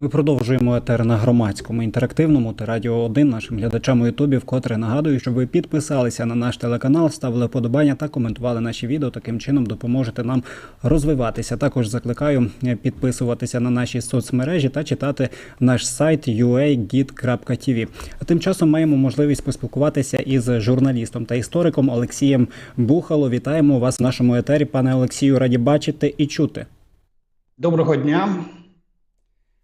Ми продовжуємо етер на громадському інтерактивному та радіо 1 нашим глядачам у Ютубі. Вкотре нагадую, щоб ви підписалися на наш телеканал, ставили вподобання та коментували наші відео. Таким чином допоможете нам розвиватися. Також закликаю е, підписуватися на наші соцмережі та читати наш сайт uagit.tv. А тим часом маємо можливість поспілкуватися із журналістом та істориком Олексієм Бухало. Вітаємо вас в нашому етері, пане Олексію. Раді бачити і чути. Доброго дня.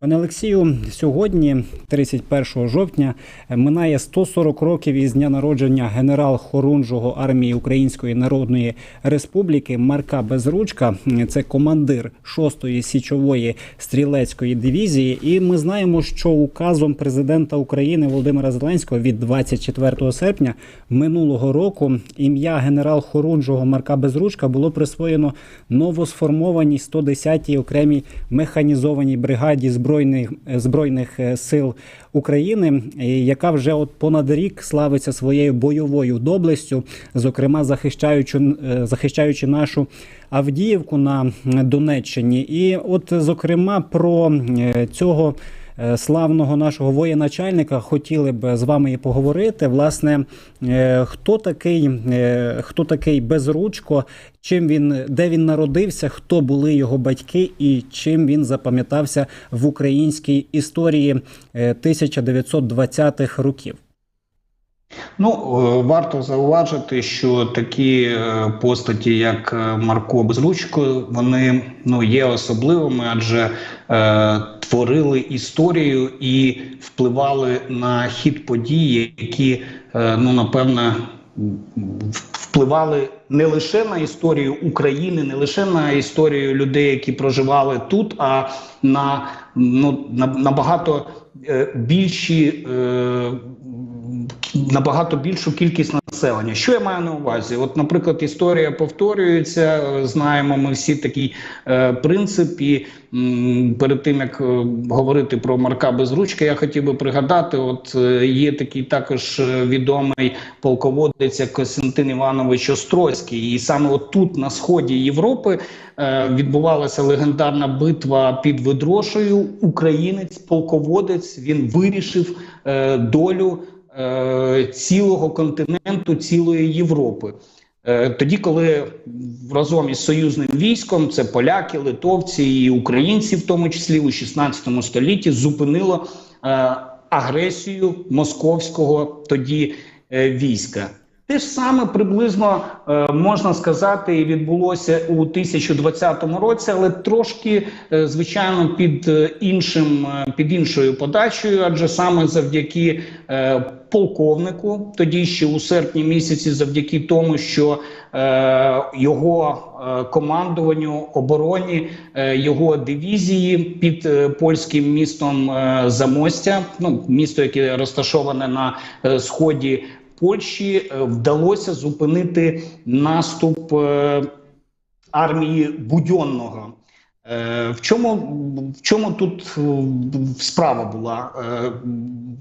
Пане Олексію, сьогодні, 31 жовтня, минає 140 років із дня народження генерал Хорунжого армії Української Народної Республіки Марка Безручка. Це командир 6-ї січової стрілецької дивізії. І ми знаємо, що указом президента України Володимира Зеленського від 24 серпня минулого року ім'я генерал Хорунжого Марка Безручка було присвоєно новосформованій 110-й окремій механізованій бригаді збройних збройних збройних сил України, е, яка вже от понад рік славиться своєю бойовою доблестю, зокрема захищаючи е, захищаючи нашу Авдіївку на Донеччині. І, от, зокрема, про цього. Славного нашого воєначальника хотіли б з вами і поговорити. Власне, хто такий, хто такий безручко, чим він де він народився, хто були його батьки, і чим він запам'ятався в українській історії 1920-х років. Ну, варто зауважити, що такі е, постаті, як е, Марко Безручко, вони ну є особливими, адже е, творили історію і впливали на хід подій, які е, ну напевне впливали не лише на історію України, не лише на історію людей, які проживали тут, а на ну на набагато е, більші. Е, Набагато більшу кількість населення. Що я маю на увазі? От, наприклад, історія повторюється. Знаємо ми всі такий е, принцип. Перед тим як е, говорити про Марка Безручка, я хотів би пригадати: от е, є такий також е, відомий полководець Костянтин Іванович Острозький, і саме от тут, на сході Європи, відбувалася легендарна битва під Видрошою. Українець, полководець, він вирішив долю. Е, цілого континенту, цілої Європи. Е, тоді, коли разом із союзним військом, це поляки, литовці і українці, в тому числі у 16 столітті, зупинило е, агресію московського тоді війська. Те ж саме приблизно е, можна сказати, і відбулося у 2020 році, але трошки е, звичайно під е, іншим під іншою подачею, адже саме завдяки полковнику, тоді ще у серпні місяці, завдяки тому, що його командуванню обороні його дивізії під польським містом Замостя, ну місто, яке розташоване на сході Польщі е, вдалося зупинити наступ е, армії Будьонного. Е, в чому в чому тут справа була?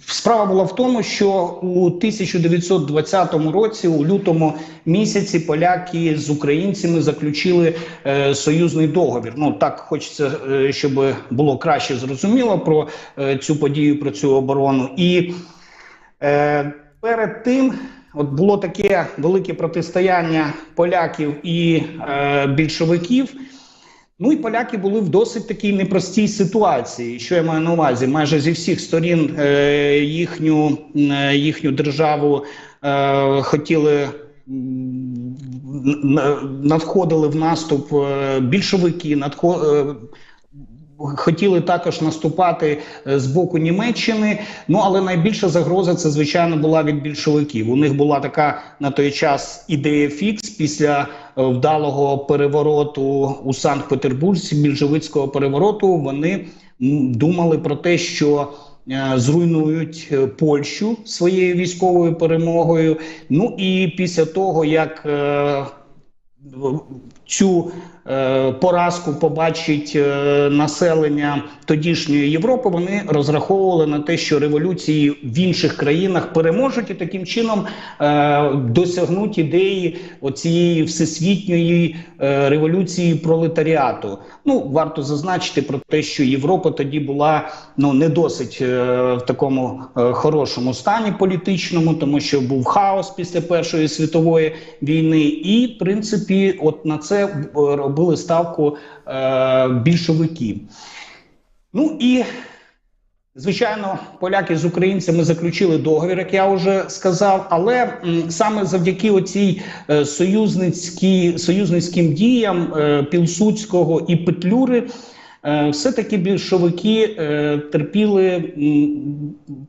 Справа була в тому, що у 1920 році, у лютому місяці, поляки з українцями заключили союзний договір. Ну так хочеться, щоб було краще зрозуміло про цю подію, про цю оборону і перед тим от було таке велике протистояння поляків і е, більшовиків. Ну і поляки були в досить такій непростій ситуації. Що я маю на увазі? Майже зі всіх сторін е, їхню е, їхню державу е, хотіли. Надходили в наступ е, більшовики, надход, е, хотіли також наступати е, з боку Німеччини. Ну але найбільша загроза це звичайно була від більшовиків. У них була така на той час ідея фікс після е, вдалого перевороту у Санкт-Петербурзі, більшовицького перевороту. Вони думали про те, що е, Зруйнують Польщу своєю військовою перемогою. Ну і після того, як цю е, поразку побачить е, населення тодішньої Європи, вони розраховували на те, що революції в інших країнах переможуть і таким чином е, досягнуть ідеї оцієї всесвітньої е, революції пролетаріату. Ну варто зазначити про те, що Європа тоді була ну не досить е, в такому е, хорошому стані політичному, тому що був хаос після Першої світової війни, і в принципі, от на це е, робили ставку е, більшовики. Ну і Звичайно, поляки з українцями заключили договір, як я вже сказав. Але м, саме завдяки оцій е, союзницькій союзницьким діям е, Пілсудського і Петлюри, все-таки більшовики е, терпіли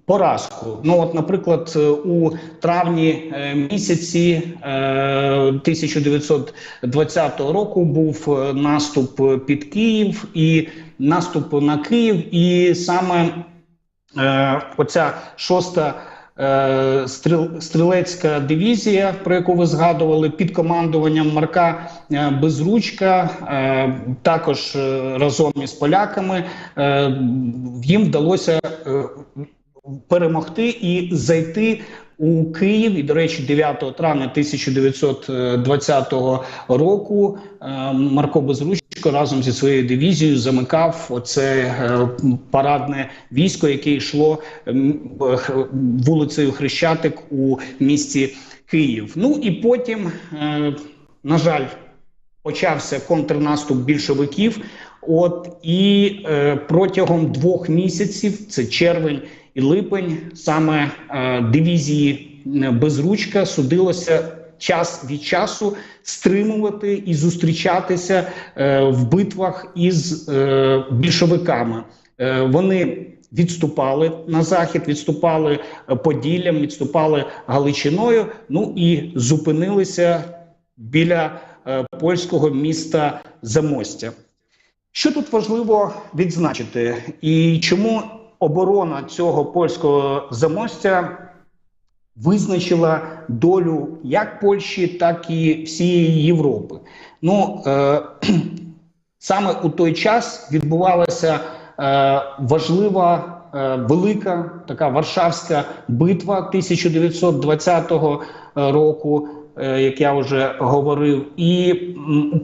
поразку. Ну, от, наприклад, е, у травні е, місяці е, 1920 року був е, наступ під Київ і наступ на Київ, і саме Е, оця шоста е, стрілецька дивізія, про яку ви згадували, під командуванням Марка е, Безручка, е, також е, разом із поляками, е, їм вдалося е, перемогти і зайти у Київ. І, до речі, 9 травня 1920 року е, Марко Безручко разом зі своєю дивізією замикав оце е, парадне військо, яке йшло е, вулицею Хрещатик у місті Київ. Ну і потім, е, на жаль, почався контрнаступ більшовиків. От і е, протягом двох місяців, це червень і липень, саме е, дивізії е, Безручка судилося час від часу стримувати і зустрічатися е, в битвах із е, більшовиками. Е, вони відступали на захід, відступали е, Поділлям, відступали Галичиною. Ну і зупинилися біля е, польського міста Замостя. Що тут важливо відзначити, і чому оборона цього польського замостя визначила долю як Польщі, так і всієї Європи? Ну е, саме у той час відбувалася е, важлива. е, Велика така Варшавська битва 1920 року, е, як я вже говорив, і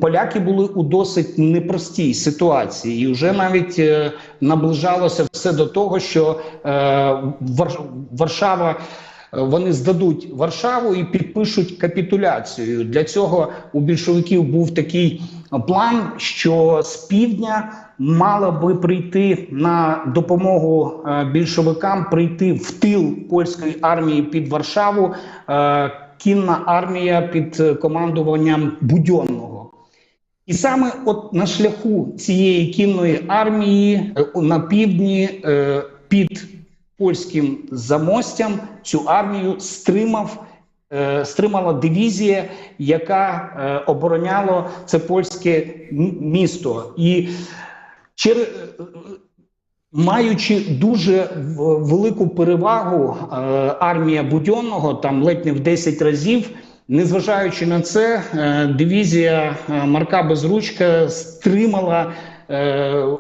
поляки були у досить непростій ситуації, і вже навіть е, наближалося все до того, що е, Варшава. е, Вони здадуть Варшаву і підпишуть капітуляцію. Для цього у більшовиків був такий план, що з півдня мала би прийти на допомогу е, більшовикам, прийти в тил польської армії під Варшаву. Кінна армія під е, командуванням Будьонного. І саме от на шляху цієї кінної армії е, на півдні е, під польським замостям цю армію стримав. Стримала дивізія, яка обороняло це польське місто, і через маючи дуже велику перевагу, е, армія Будьонного там ледь не в 10 разів. Незважаючи на це, е, дивізія е, Марка Безручка стримала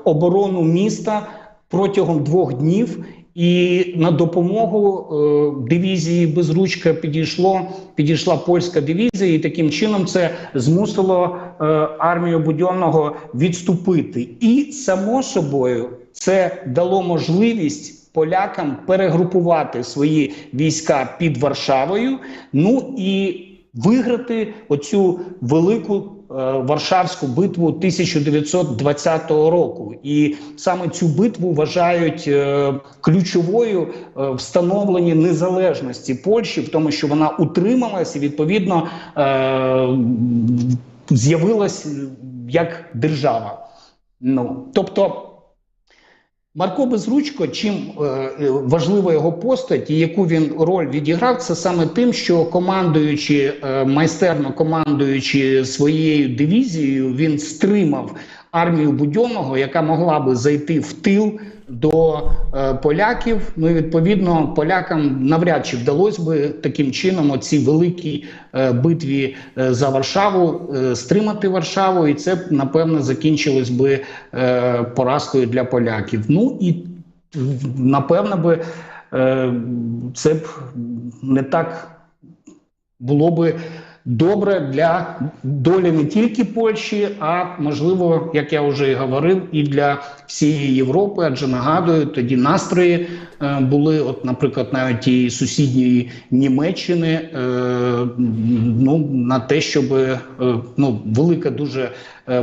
оборону міста протягом двох днів. І на допомогу дивізії Безручка підійшло, підійшла польська дивізія, і таким чином це змусило армію Будьонного відступити. І само собою це дало можливість полякам перегрупувати свої війська під Варшавою. Ну і виграти оцю велику е, Варшавську битву 1920 року. І саме цю битву вважають е, ключовою е, в встановленні незалежності Польщі, в тому, що вона утрималась і відповідно з'явилась як держава. Ну тобто. Марко Безручко, чим е, е, важлива його постать і яку він роль відіграв, це саме тим, що командуючи е, майстерно командуючи своєю дивізією, він стримав армію Будьонного, яка могла би зайти в тил до е, поляків. Ну і відповідно полякам навряд чи вдалося би таким чином оці великі е, битві е, за Варшаву е, стримати Варшаву, і це напевно закінчилось би е, поразкою для поляків. Ну і напевно би е, це б не так було би добре для долі не тільки Польщі, а можливо, як я вже і говорив, і для всієї Європи. Адже нагадую, тоді настрої е, були, от, наприклад, навіть тієї сусідньої Німеччини, е, ну на те, щоб е, ну велика дуже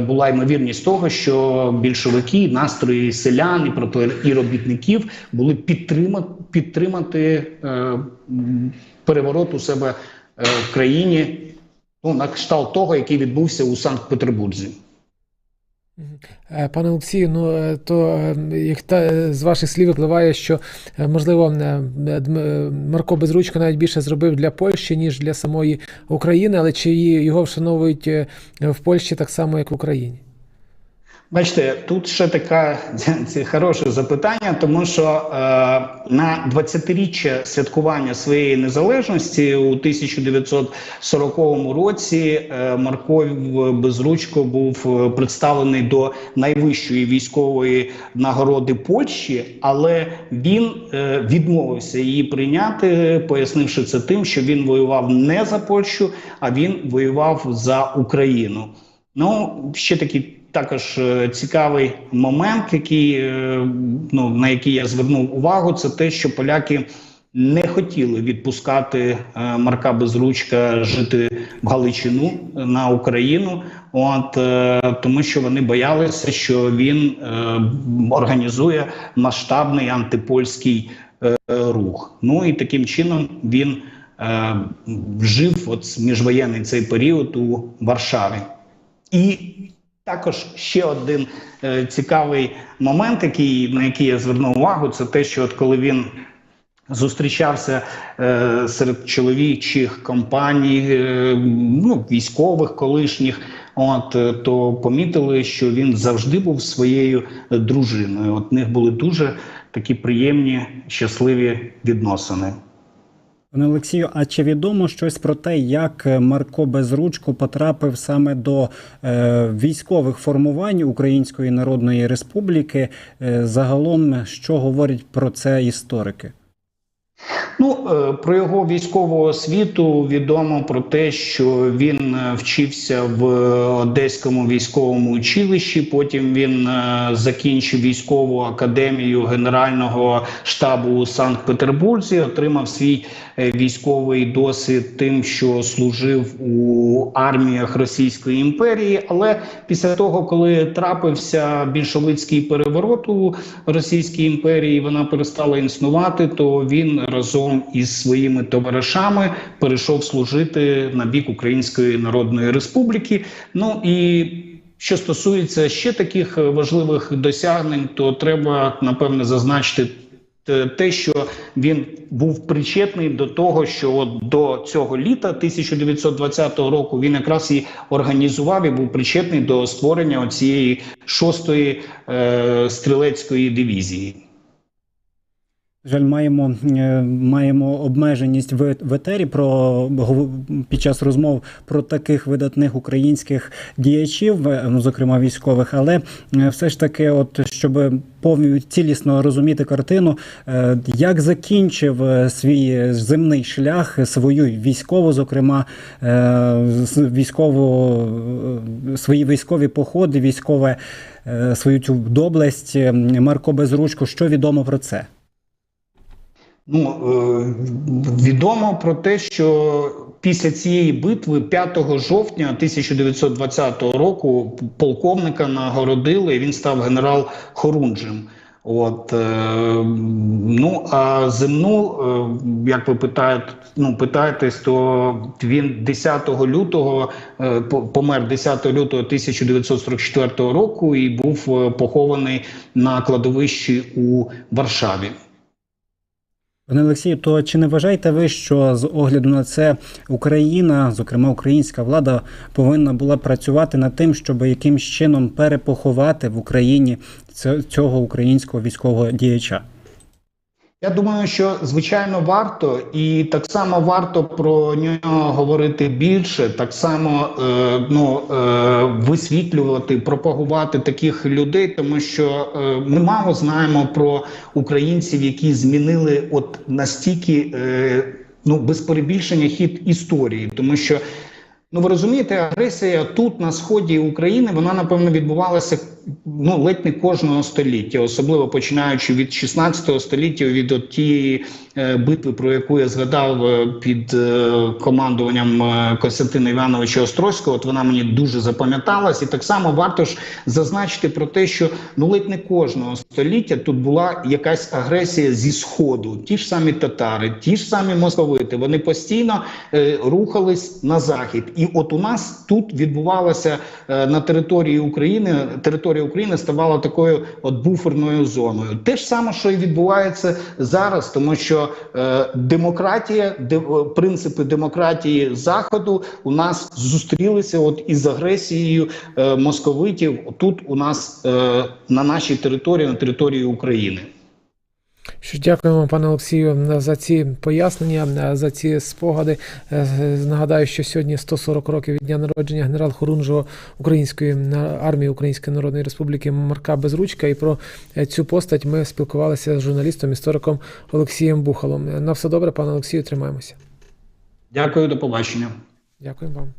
була ймовірність того, що більшовики, настрої селян і проте і робітників були підтримати підтримати е, переворот у себе в країні, ну на кшталт того, який відбувся у Санкт-Петербурзі. Е, Пане Олексію, ну е, то е, як та з ваших слів випливає, що можливо Марко Безручко навіть більше зробив для Польщі, ніж для самої України, але чи його вшановують в Польщі так само, як в Україні? Бачите, тут ще така це хороше запитання, тому що е, на 20-річчя святкування своєї незалежності у 1940 році е, Марко Безручко був е, представлений до найвищої військової нагороди Польщі, але він е, відмовився її прийняти, пояснивши це тим, що він воював не за Польщу, а він воював за Україну. Ну ще такий також е, цікавий момент, який е, ну на який я звернув увагу, це те, що поляки не хотіли відпускати е, Марка Безручка жити в Галичину на Україну. От тому, що вони боялися, що він організує масштабний антипольський рух. Ну і таким чином він е, жив от міжвоєнний цей період у Варшаві. І також ще один е, цікавий момент, який, на який я звернув увагу, це те, що от коли він зустрічався е, серед чоловічих компаній, е, ну, військових колишніх, от, е, то помітили, що він завжди був своєю дружиною. От в них були дуже такі приємні, щасливі відносини. Пане Олексію, а чи відомо щось про те, як Марко Безручко потрапив саме до е, військових формувань Української Народної Республіки? Е, загалом, що говорять про це історики? Ну е, про його військову освіту відомо про те, що він е, вчився в Одеському військовому училищі. Потім він е, закінчив військову академію Генерального штабу у Санкт-Петербурзі, отримав свій е, військовий досвід тим, що служив у арміях Російської імперії. Але після того, коли трапився більшовицький переворот у Російській імперії, вона перестала існувати, то він разом із своїми товаришами перейшов служити на бік Української Народної Республіки. Ну і що стосується ще таких е, важливих досягнень, то треба напевне зазначити. те- що він був причетний до того, що от до цього літа 1920 року він якраз і організував і був причетний до створення цієї шостої е, стрілецької дивізії. Жаль, маємо, е, маємо обмеженість в, в етері про під час розмов про таких видатних українських діячів, е, ну зокрема військових, але е, все ж таки, от щоб повністю цілісно розуміти картину, як закінчив свій земний шлях, свою військову, зокрема військову свої військові походи, військове свою цю доблесть Марко Безручко. Що відомо про це? Ну е, відомо про те, що після цієї битви, 5 жовтня 1920 року, полковника нагородили. і Він став генерал Хорунжем. От е, ну а земну, е, як ви питаєте, ну питаєтесь, то він 10 лютого по- помер 10 лютого 1944 року і був похований на кладовищі у Варшаві. Пане Олексію, то чи не вважаєте ви, що з огляду на це Україна, зокрема українська влада, повинна була працювати над тим, щоб якимсь чином перепоховати в Україні цього українського військового діяча? Я думаю, що звичайно варто, і так само варто про нього говорити більше, так само е, ну, е, висвітлювати, пропагувати таких людей, тому що е, ми мало знаємо про українців, які змінили от настільки е, ну без перебільшення хід історії, тому що. Ну, ви розумієте, агресія тут на сході України вона напевно відбувалася ну ледь не кожного століття, особливо починаючи від 16 століття, від от тієї е, битви, про яку я згадав е, під е, командуванням е, Костянтина Івановича Острозького. От вона мені дуже запам'яталась, і так само варто ж зазначити про те, що ну ледь не кожного століття тут була якась агресія зі сходу. Ті ж самі татари, ті ж самі московити. Вони постійно е, рухались на захід. І от у нас тут відбувалося е, на території України. Територія України ставала такою от буферною зоною. Те ж саме, що і відбувається зараз, тому що е, демократія, де, е, принципи демократії заходу у нас зустрілися от із агресією московитів. Тут у нас на нашій території, на території України. Що ж, дякуємо, пане Олексію, за ці пояснення, за ці спогади. Е, Нагадаю, що сьогодні 140 років від дня народження генерал Хорунжого Української армії Української Народної Республіки Марка Безручка. І про е, цю постать ми спілкувалися з журналістом, істориком Олексієм Бухалом. На все добре, пане Олексію, тримаємося. Дякую, до побачення. Дякуємо вам.